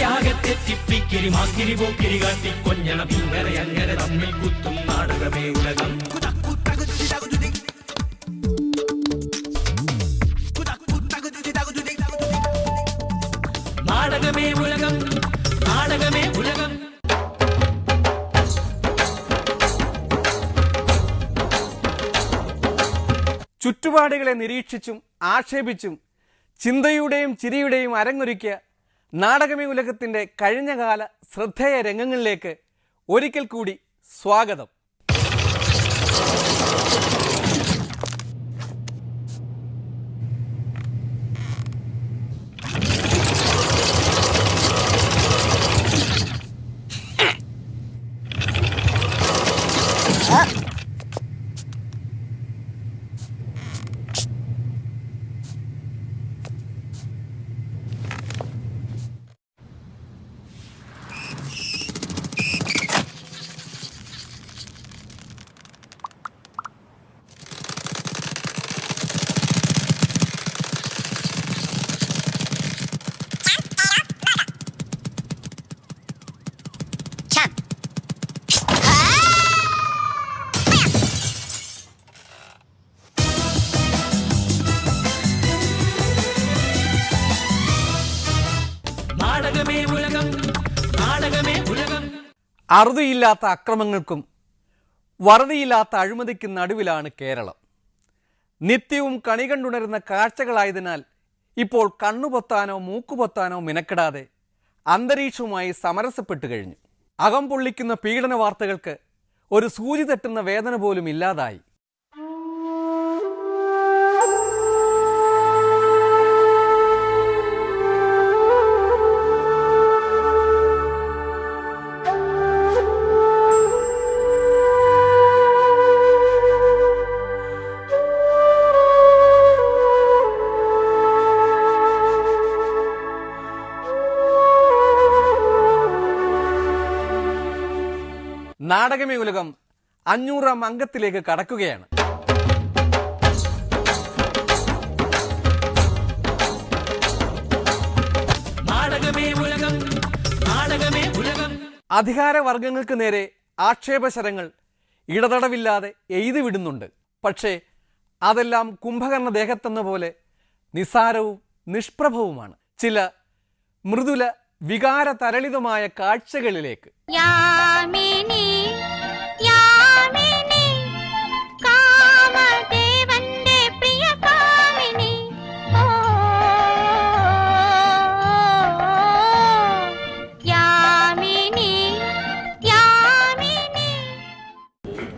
നിലയാകെ തെറ്റിപ്പിക്കിരി മാക്കിരി പോക്കിരി കാട്ടി കൊഞ്ഞണം ഇങ്ങനെ അങ്ങനെ തമ്മിൽ കുത്തും നാടകമേ ഉലകം. നാടകമേ ഉലകം നാടകമേ ഉലകം. ചുറ്റുപാടുകളെ നിരീക്ഷിച്ചും ആക്ഷേപിച്ചും ചിന്തയുടെയും ചിരിയുടെയും അരങ്ങൊരുക്കിയ നാടകമേ ഉലകത്തിന്റെ കഴിഞ്ഞകാല ശ്രദ്ധേയ രംഗങ്ങളിലേക്ക് ഒരിക്കൽ കൂടി സ്വാഗതം. അറുതിയില്ലാത്ത അക്രമങ്ങൾക്കും വറുതിയില്ലാത്ത അഴിമതിക്കും നടുവിലാണ് കേരളം. നിത്യവും കണി കണ്ടുണരുന്ന കാഴ്ചകളായതിനാൽ ഇപ്പോൾ കണ്ണുപൊത്താനോ മൂക്കുപൊത്താനോ മിനക്കെടാതെ അന്തരീക്ഷവുമായി സമരസപ്പെട്ടു കഴിഞ്ഞു. അകം പൊള്ളിക്കുന്ന പീഡന വാർത്തകൾക്ക് ഒരു സൂചി തട്ടുന്ന വേദന പോലും ഇല്ലാതായി. നാടകമേ ഉലകം അഞ്ഞൂറാം അംഗത്തിലേക്ക് കടക്കുകയാണ്. അധികാരവർഗങ്ങൾക്ക് നേരെ ആക്ഷേപശരങ്ങൾ ഇടതടവില്ലാതെ എയ്തു വിടുന്നുണ്ട്. പക്ഷേ അതെല്ലാം കുംഭകർണ ദേഹത്തെന്ന പോലെ നിസാരവും നിഷ്പ്രഭവുമാണ്. ചില മൃദുല വികാര തരളിതമായ കാഴ്ചകളിലേക്ക്. യാമിനി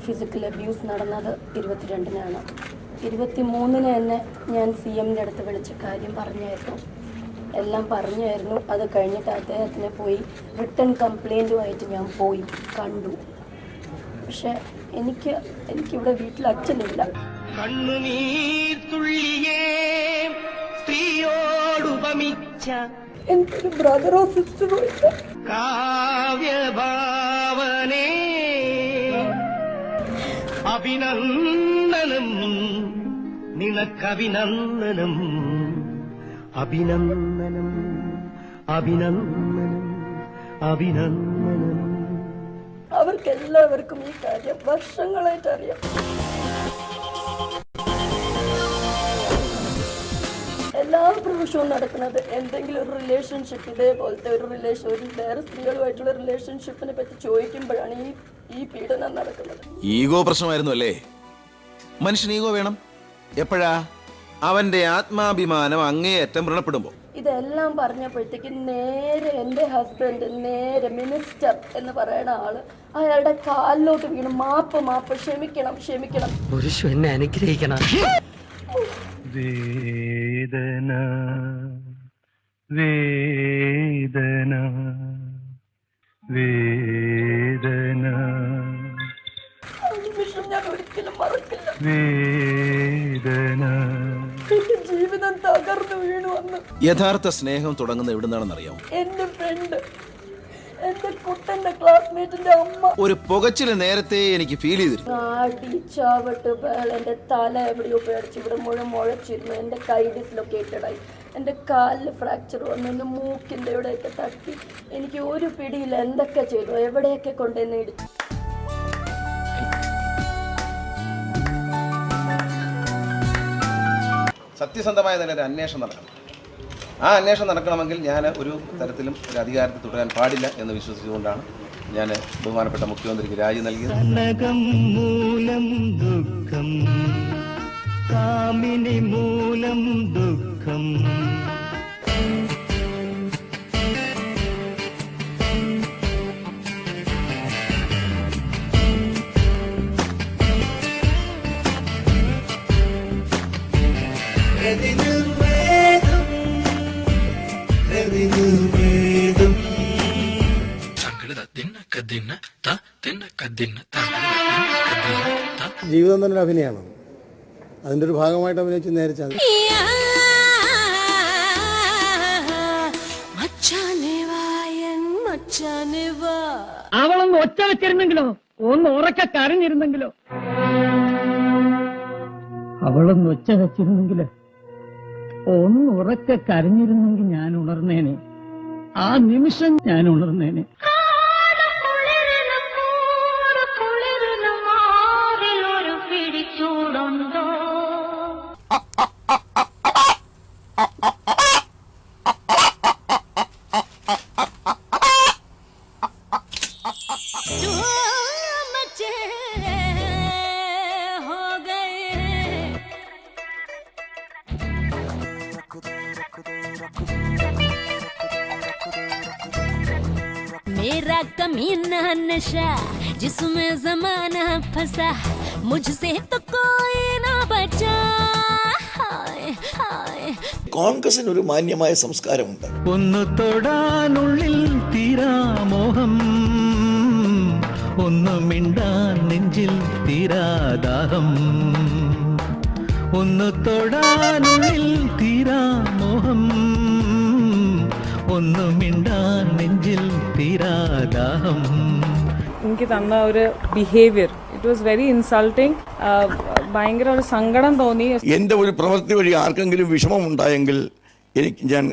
ഫിസിക്കൽ അബ്യൂസ് നടന്നത് ഇരുപത്തിരണ്ടിനാണ്. ഇരുപത്തി മൂന്നിന് തന്നെ ഞാൻ സി എമ്മിന്റെ അടുത്ത് വിളിച്ച് കാര്യം പറഞ്ഞായിരുന്നു. എല്ലാം പറഞ്ഞായിരുന്നു. അത് കഴിഞ്ഞിട്ട് അദ്ദേഹത്തിനെ പോയി റിട്ടേൺ കംപ്ലൈന്റുമായിട്ട് ഞാൻ പോയി കണ്ടു. പക്ഷെ എനിക്ക് എനിക്കിവിടെ വീട്ടിൽ അച്ഛനില്ല. എനിക്കൊരു ബ്രദറോ സിസ്റ്ററോ ഇല്ല. കാവ്യഭാവനേ. അഭിനന്ദനം നിനക്കഭിനന്ദനം. അഭിനന്ദനം അഭിനന്ദനം അഭിനന്ദനം. അവർക്കെല്ലാവർക്കും ഈ കാര്യം വർഷങ്ങളായിട്ട് അറിയാം എല്ലാ പ്രാവശ്യവും നടക്കുന്നത് എന്തെങ്കിലും ഒരു റിലേഷൻഷിപ്പ് ഇതേപോലത്തെ ഒരു റിലേഷൻ ഒരു വേറെ സ്ത്രീകളുമായിട്ടുള്ള റിലേഷൻഷിപ്പിനെ പറ്റി ചോദിക്കുമ്പോഴാണ് ഈ ഈ പീഡനം നടക്കുന്നത്. ഈഗോ പ്രശ്നമായിരുന്നു അല്ലേ? മനുഷ്യന് ഈഗോ വേണം. എപ്പോഴാ? അവന്റെ ആത്മാഭിമാനം അങ്ങേയറ്റം വ്രണപ്പെടുമ്പോ ഇതെല്ലാം പറഞ്ഞപ്പോഴത്തേക്ക് നേരെ എന്റെ ഹസ്ബൻഡ് നേരെ മിനിസ്റ്റർ എന്ന് പറയുന്ന ആൾ അയാളുടെ കാലിലോട്ട് വീണ് മാപ്പ് മാപ്പ് ക്ഷമിക്കണം ക്ഷമിക്കണം. പുരുഷു എന്നെ അനുഗ്രഹിക്കണം. വേദന വേദന വേദന. വേദന. ജീവിതം തകർന്നു വീണു വന്ന് യഥാർത്ഥ സ്നേഹം തുടങ്ങുന്നത് എവിടുന്നാണെന്ന് അറിയാമോ എന്റെ ഫ്രണ്ട് എന്റെ കുട്ടന്റെ ക്ലാസ്മേറ്റിന്റെ അമ്മ. ഒരു പുകച്ചിൽ നേരത്തെ എനിക്ക് ഫീൽ ചെയ്തിരുന്നു. ആടി ചാവട്ട് ബേൾ എന്റെ തല എവിടെയോ പേടിച്ച് ഇവിടെ മുഴുവൻ മുഴച്ചിരുന്നു. എന്റെ കൈ ഡിസ്ലൊക്കേറ്റഡ് ആയി. എന്റെ കാലിൽ ഫ്രാക്ചർ വന്നു. എന്റെ മൂക്കിന്റെ ഇവിടെയൊക്കെ തട്ടി. എനിക്ക് ഒരു പിടിയില്ല. എന്തൊക്കെ ചെയ്തു? എവിടെയൊക്കെ കൊണ്ടുവന്ന് ഇടിച്ചു? സത്യസന്ധമായ നിലയിൽ ഒരു അന്വേഷണം നടക്കണം. ആ അന്വേഷണം നടക്കണമെങ്കിൽ ഞാൻ ഒരു തരത്തിലും ഒരു അധികാരത്തിൽ തുടരാൻ പാടില്ല എന്ന് വിശ്വസിച്ചുകൊണ്ടാണ് ഞാൻ ബഹുമാനപ്പെട്ട മുഖ്യമന്ത്രിക്ക് രാജി നൽകിയത്. മൂലം ദുഃഖം. ജീവിതം തന്നെ ഒരു അഭിനയമാണ്. അതിന്റെ ഒരു ഭാഗമായിട്ട് അഭിനയിച്ച് വാ അവളൊന്ന് ഒച്ച വെച്ചിരുന്നെങ്കിലോ? ഒന്ന് ഉറക്ക കരഞ്ഞിരുന്നെങ്കിലോ? അവളൊന്ന് ഒച്ച വെച്ചിരുന്നെങ്കിലോ ഒന്ന് ഉറക്ക കരഞ്ഞിരുന്നെങ്കിൽ ഞാൻ ഉണർന്നേനെ. ആ നിമിഷം ഞാൻ ഉണർന്നേനെ. मेरा कमीना नशा जिसमें जमाना फंसा मुझसे तो कोई ना बचा हाय हाय കോൺഗ്രസിന് ഒരു മാന്യമായ സംസ്കാരമുണ്ട് ഒന്ന് തൊടാനുള്ളിൽ തീരാമോഹം ഒന്ന് മിണ്ടാൻ നെഞ്ചിൽ തീരാദാഹം ഒന്ന് തൊടാനുള്ളിൽ തീരാമോഹം ഒന്ന് മിണ്ടാൻ നെഞ്ചിൽ എനിക്ക് തന്ന ഒരു behaviour it was very insulting ഭയങ്കര ഒരു സങ്കടം തോന്നി. എന്റെ ഒരു പ്രവൃത്തി വഴി ആർക്കെങ്കിലും വിഷമം ഉണ്ടായെങ്കിൽ എനിക്ക് ഞാൻ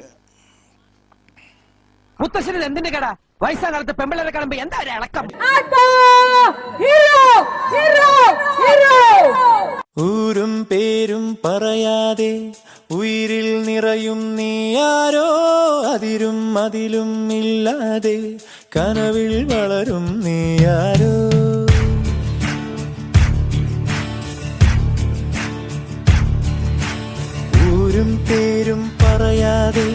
മുത്തശ്ശനിൽ എന്തിന്റെ കട? വയസ്സാം കാലത്ത് പെമ്പിളരെ കാണുമ്പോ എന്താ ഒരു ഇളക്കം? ഊരും പേരും പറയാതെ ഉയിരിൽ നിറയും നീയാരോ? അതിരും അതിലും ഇല്ലാതെ കനവിൽ വളരും നീയാരോ? ഊരും പേരും പറയാതെ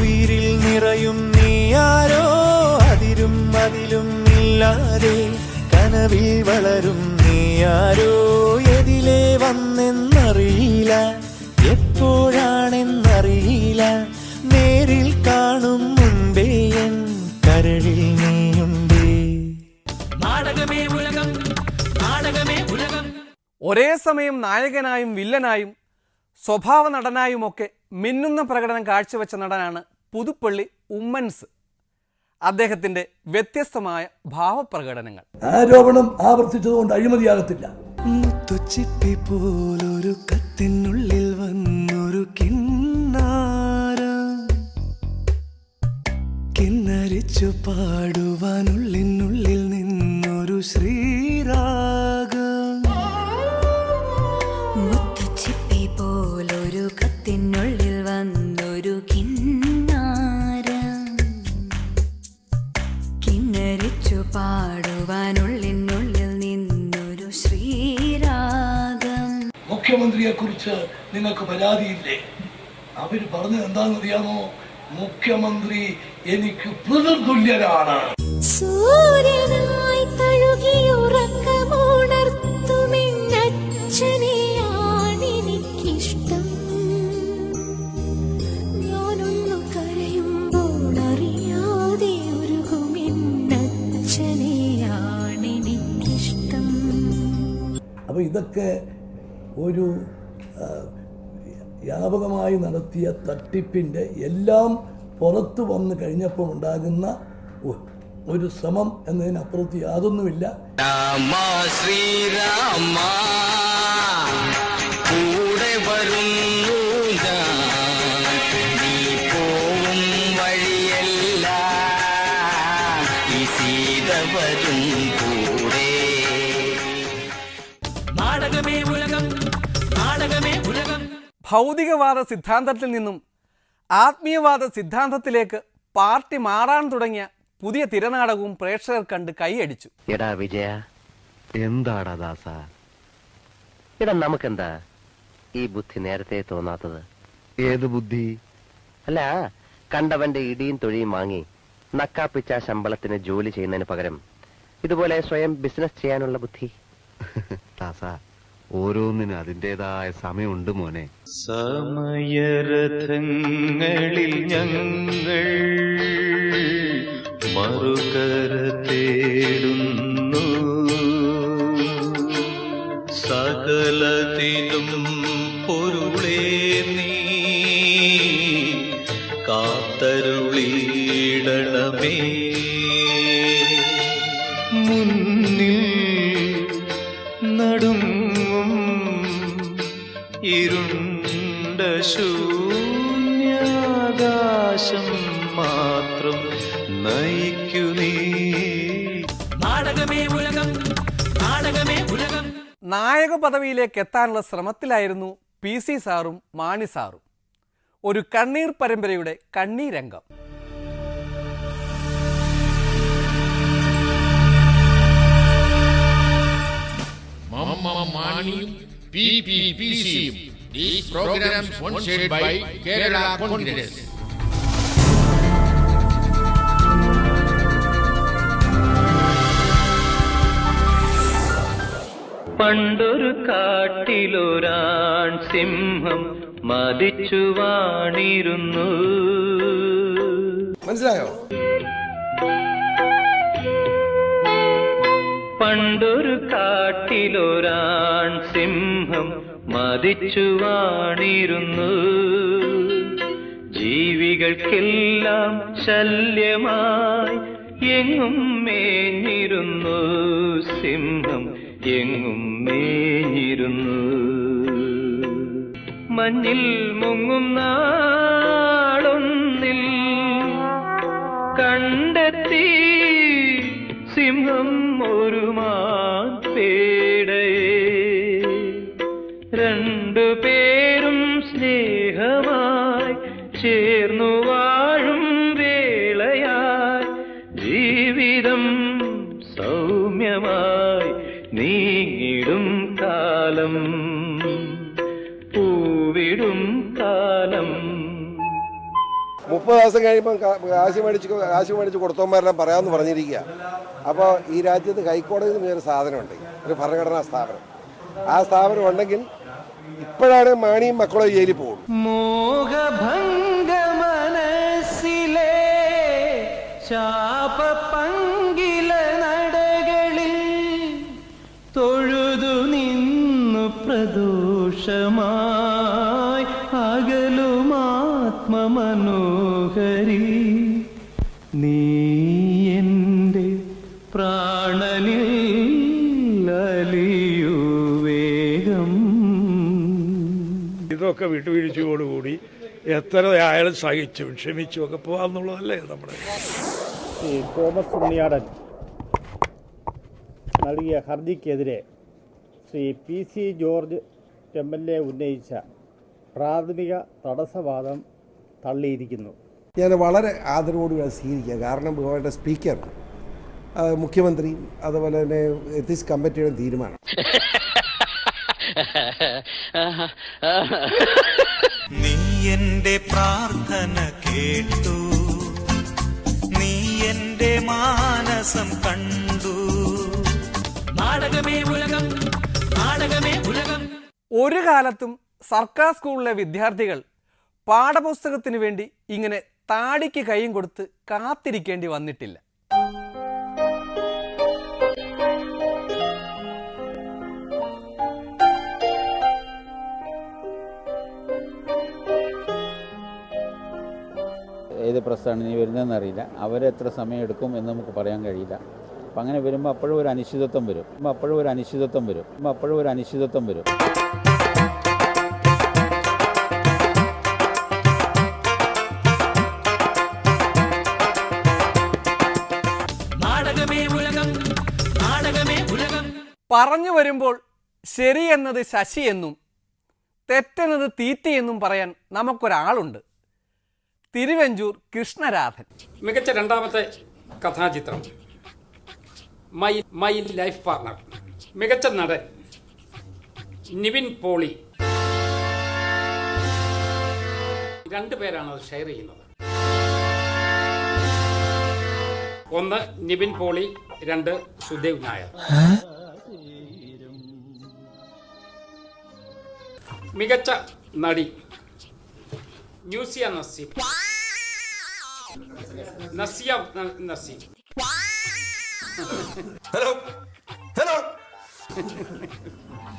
ഉയിരിൽ നിറയും നീയാരോ? അതിരും അതിലും ഇല്ലാതെ കനവിൽ വളരും നീയാരോ? എതിലേ വന്നെന്നറിയില്ല. എപ്പോഴാണെന്നറിയില്ല. നേരിൽ കാണും മുൻപേ എൻ കരളിൽ നീയുണ്ടേ. നാടകമേ ഉലകം നാടകമേ ഉലകം. ഒരേ സമയം നായകനായും വില്ലനായും സ്വഭാവ നടനായുമൊക്കെ മിന്നുന്ന പ്രകടനം കാഴ്ചവെച്ച നടനാണ് പുതുപ്പള്ളി ഉമ്മൻസ്. അദ്ദേഹത്തിന്റെ വ്യത്യസ്തമായ ഭാവപ്രകടനങ്ങൾ. ആരോപണം ആവർത്തിച്ചതുകൊണ്ട് അഴിമതിയാകത്തില്ല. മുത്തുച്ചിപ്പി പോലൊരു കത്തിനുള്ളിൽ വന്നൊരു കിന്നാര കിന്നരിച്ചു പാടുവാനുള്ളിനുള്ളിൽ നിന്നൊരു ശ്രീരാഗം മുഖ്യമന്ത്രിയെ കുറിച്ച് നിങ്ങൾക്ക് പരാതിയില്ലേ? അവർ പറഞ്ഞത് എന്താണെന്നറിയാമോ? മുഖ്യമന്ത്രി എനിക്ക് പിതൃതുല്യനാണ് സൂര്യനായി അപ്പോൾ ഇതൊക്കെ ഒരു വ്യാപകമായി നടത്തിയ തട്ടിപ്പിന്റെ എല്ലാം പുറത്തു വന്നു കഴിഞ്ഞപ്പോൾ ഉണ്ടാകുന്ന ഒരു ശ്രമം എന്നതിനപ്പുറത്ത് യാതൊന്നുമില്ല. രാമ ശ്രീരാമ. ഭൗതികവാദ സിദ്ധാന്തത്തിൽ നിന്നും ആത്മീയവാദ സിദ്ധാന്തത്തിലേക്ക് പാർട്ടി മാറാൻ തുടങ്ങിയ പുതിയ തിരനാടകവും പ്രേക്ഷകർ കണ്ട് കൈയടിച്ചു. എടാ വിജയ എന്താടാ ദാസ? എടാ നമുക്കെന്താ ഈ ബുദ്ധി നേരത്തെ തോന്നാത്തത്? ഏത് ബുദ്ധി? അല്ല കണ്ടവന്റെ ഇടിയും തൊഴിയും വാങ്ങി നക്കാപ്പിച്ച ശമ്പളത്തിന് ജോലി ചെയ്യുന്നതിന് പകരം ഇതുപോലെ സ്വയം ബിസിനസ് ചെയ്യാനുള്ള ബുദ്ധി. ദാസ ഓരോന്നിനും അതിന്റെതായ സമയമുണ്ട് മോനെ. സമയരഥങ്ങളിൽ ഞങ്ങൾ മറുകര തേടുന്നു. നായക പദവിയിലേക്ക് എത്താനുള്ള ശ്രമത്തിലായിരുന്നു പി സി സാറും മാണി സാറും. ഒരു കണ്ണീർ പരമ്പരയുടെ കണ്ണീരംഗം. ഈ programme sponsored by Kerala sponsored പണ്ടൊരു കാട്ടിലൊരാൺ സിംഹം മതിച്ചു വാണിരുന്നു മനസ്സിലായോ? പണ്ടൊരു കാട്ടിലൊരാൺ സിംഹം മതിച്ചു വാണിരുന്നു ജീവികൾക്കെല്ലാം ശല്യമായി എങ്ങും മേഞ്ഞിരുന്നു സിംഹം എങ്ങും മഞ്ഞിൽ മുങ്ങും നാളൊന്നിൽ. കണ്ടെത്തി സിംഹം ഒരു മാപ്പേടയെ രണ്ടു പേരും മുപ്പത് ദിവസം കഴിയുമ്പോൾ കാശ് മേടിച്ച് കാശ് മേടിച്ച് കൊടുത്തവന്മാരെല്ലാം പറയാമെന്ന് പറഞ്ഞിരിക്കുക. അപ്പോൾ ഈ രാജ്യത്ത് ഹൈക്കോടതി എന്ന് ഒരു സാധനമുണ്ട്. ഒരു ഭരണഘടനാ സ്ഥാപനം. ആ സ്ഥാപനം ഉണ്ടെങ്കിൽ ഇപ്പോഴാണ് മാണിയും മക്കളോ ജയിലിൽ പോകും മോഹഭംഗ നടകളിൽ തൊഴുതു നിന്നു പ്രദോഷമായി ഇതൊക്കെ വിട്ടുവീഴ്ചയോടുകൂടി എത്ര ആയാലും സഹിച്ചും ക്ഷമിച്ചും ഒക്കെ പോവാന്നുള്ളതല്ലേ നമ്മുടെ ഈ തോമസ് ഉണ്ണിയാടൻ നൽകിയ ഹർജിക്കെതിരെ Shri P C George M L A ഉന്നയിച്ച പ്രാഥമിക തടസ്സവാദം തള്ളിയിരിക്കുന്നു. ഞാൻ വളരെ ആദരവോടുകൂടി സ്വീകരിക്കുക കാരണം ബഹുമാനപ്പെട്ട സ്പീക്കർ മുഖ്യമന്ത്രിയും മുഖ്യമന്ത്രി അതുപോലെ തന്നെ എത്തിക്സ് കമ്മിറ്റിയുടെ തീരുമാനം. നീ എന്റെ പ്രാർത്ഥന കേട്ടു. നീ എന്റെ മാനസം കണ്ടു. നാടകമേ ഉലകം നാടകമേ ഉലകം. ഒരു കാലത്തും സർക്കാർ സ്കൂളിലെ വിദ്യാർത്ഥികൾ പാഠപുസ്തകത്തിന് വേണ്ടി ഇങ്ങനെ താടിക്ക് കൈയും കൊടുത്ത് കാത്തിരിക്കേണ്ടി വന്നിട്ടില്ല. പ്രസ്സാണ് ഇനി വരുന്നതെന്ന് അറിയില്ല അവരെത്ര സമയം എടുക്കും എന്ന് നമുക്ക് പറയാൻ കഴിയില്ല. അപ്പം അങ്ങനെ വരുമ്പോൾ അപ്പോഴും ഒരു അനിശ്ചിതത്വം വരും. അപ്പം അപ്പോഴും ഒരു അനിശ്ചിതത്വം വരും. അപ്പം അപ്പോഴും ഒരു അനിശ്ചിതത്വം വരും. പറഞ്ഞു വരുമ്പോൾ ശരിയെന്നത് എന്നത് ശശി എന്നും തെറ്റെന്നത് തീറ്റി എന്നും പറയാൻ നമുക്കൊരാളുണ്ട്. തിരുവഞ്ചൂർ കൃഷ്ണരാധൻ. മികച്ച രണ്ടാമത്തെ കഥാചിത്രം. My my life partner. മികച്ച നടൻ നിവിൻ പോളി. രണ്ടു പേരാണ് അത് ഷെയർ ചെയ്യുന്നത്. ഒന്ന് നിവിൻ പോളി രണ്ട് സുദേവ് നായർ. മികച്ച നടി ന്യൂസിയ നസീം നസിയ ന- Nazim hello hello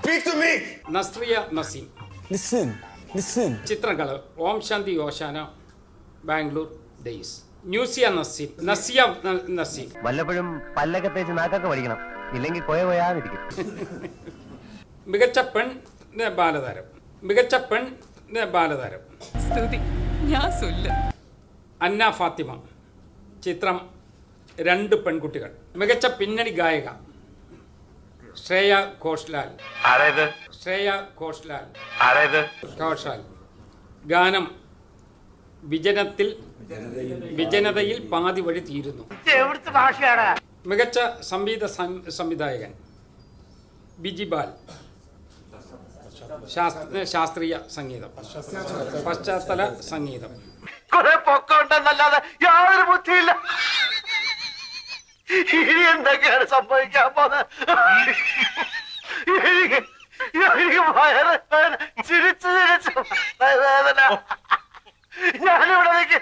Speak to me. Nazriya Nazim Listen, listen. ചിത്രങ്ങൾ ഓം ശാന്തി ഓശാന ബാംഗ്ലൂർ ഡേയ്സ്. ന്യൂസിയ നസീം നസിയ നസീം വല്ലപ്പോഴും പല്ലൊക്കെ തേച്ച് നാക്കൊക്കെ പഠിക്കണം. ഇല്ലെങ്കിൽ കൊയ കൊയാന്നിരിക്കും. മികച്ച പെൺ ന- ബാലതാരം. മികച്ച പെൺ ബാലതാരം. സ്തുതി. ഞാൻ സൊല്ല്. അന്ന ഫാത്തിമ. ചിത്രം രണ്ട് പെൺകുട്ടികൾ. മികച്ച പിന്നണി ഗായിക. ശ്രേയ ഘോഷ്ലാൽ. ശ്രേയ ഘോഷ്ലാൽ. ഘോഷാൽ ഗാനം വിജനത്തിൽ വിജനതയിൽ പാതി വഴി തീരുന്നു. മികച്ച സംഗീത സം- സംവിധായകൻ ബിജിബാൽ. ശാസ്ത്ര- ശാസ്ത്രീയ സംഗീതം. പശ്ചാത്തല സംഗീതം. കൊറേ പൊക്കമുണ്ടെന്നല്ലാതെ യാതൊരു ബുദ്ധിയില്ല. ഇനി എന്തൊക്കെയാണ് സംഭവിക്കാൻ പോകുന്നത്? എനിക്ക് വയറ് ചിരിച്ച് ചിരിച്ച് വേദന. ഞാനിവിടെ നിൽക്ക്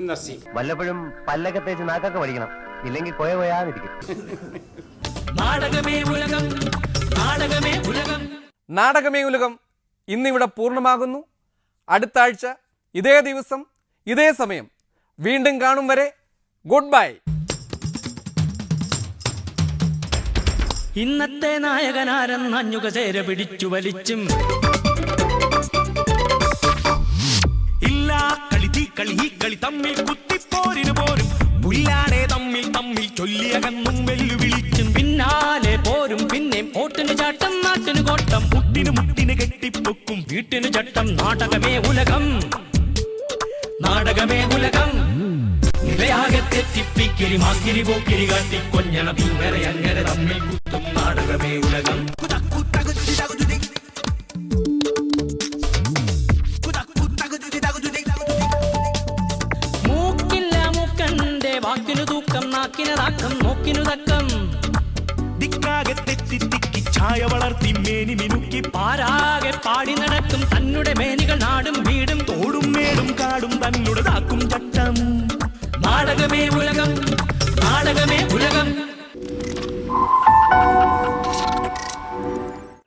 നസീം വല്ലപ്പോഴും പല്ലൊക്കെ തേച്ച് നാക്കൊക്കെ പഠിക്കണം ഇല്ലെങ്കിൽ കൊയ കൊയാതിരിക്കും. നാടകമേ ഉലകം നാടകമേ ഉലകം. നാടകമേ ഉലകം ഇന്നിവിടെ പൂർണമാകുന്നു. അടുത്ത ആഴ്ച ഇതേ ദിവസം ഇതേ സമയം വീണ്ടും കാണും വരെ ഗുഡ് ബൈ. ഇന്നത്തെ നായകനാരെന്നഞ്ഞുക ചേര പിടിച്ചു വലിച്ചും. ഇല്ല കളി തീ കളി ഈ കളി തമ്മിൽ കുത്തിപ്പോരിന് പോരും പുല്ലാടെ തമ്മിൽ തമ്മിൽ ചൊല്ലിയകന്നും വെല്ലുവിളിച്ചും പിന്നാലെ പോരും പിന്നെയും ഓട്ടിന് ചാട്ടം നാട്ടിന് കോട്ടം. മുട്ടിന് മുട്ടിന് കെട്ടിപ്പൊക്കും വീട്ടിന് ചട്ടം. നാടകമേ ഉലകം. നാടകമേ ഉലകം. നിലയാകെ തെറ്റിപ്പിക്കിരി മാക്കിരി പോക്കിരി കാട്ടി കൊഞ്ഞണ പിങ്ങരെ അങ്ങനെ തമ്മിൽ കുത്തും. നാടകമേ ഉലകം. താക്കം നോക്കിനു തക്കം. ദിക്കാകെ തെറ്റി തിക്കി ചായ വളർത്തി മേനി മിനുക്കി പാരാകെ പാടി നടക്കും. തന്നുടെ മേനികൾ നാടും വീടും തോടും മേടും കാടും തന്നുടതാക്കും ചട്ടം. നാടകമേ ഉലകം നാടകമേ ഉലകം.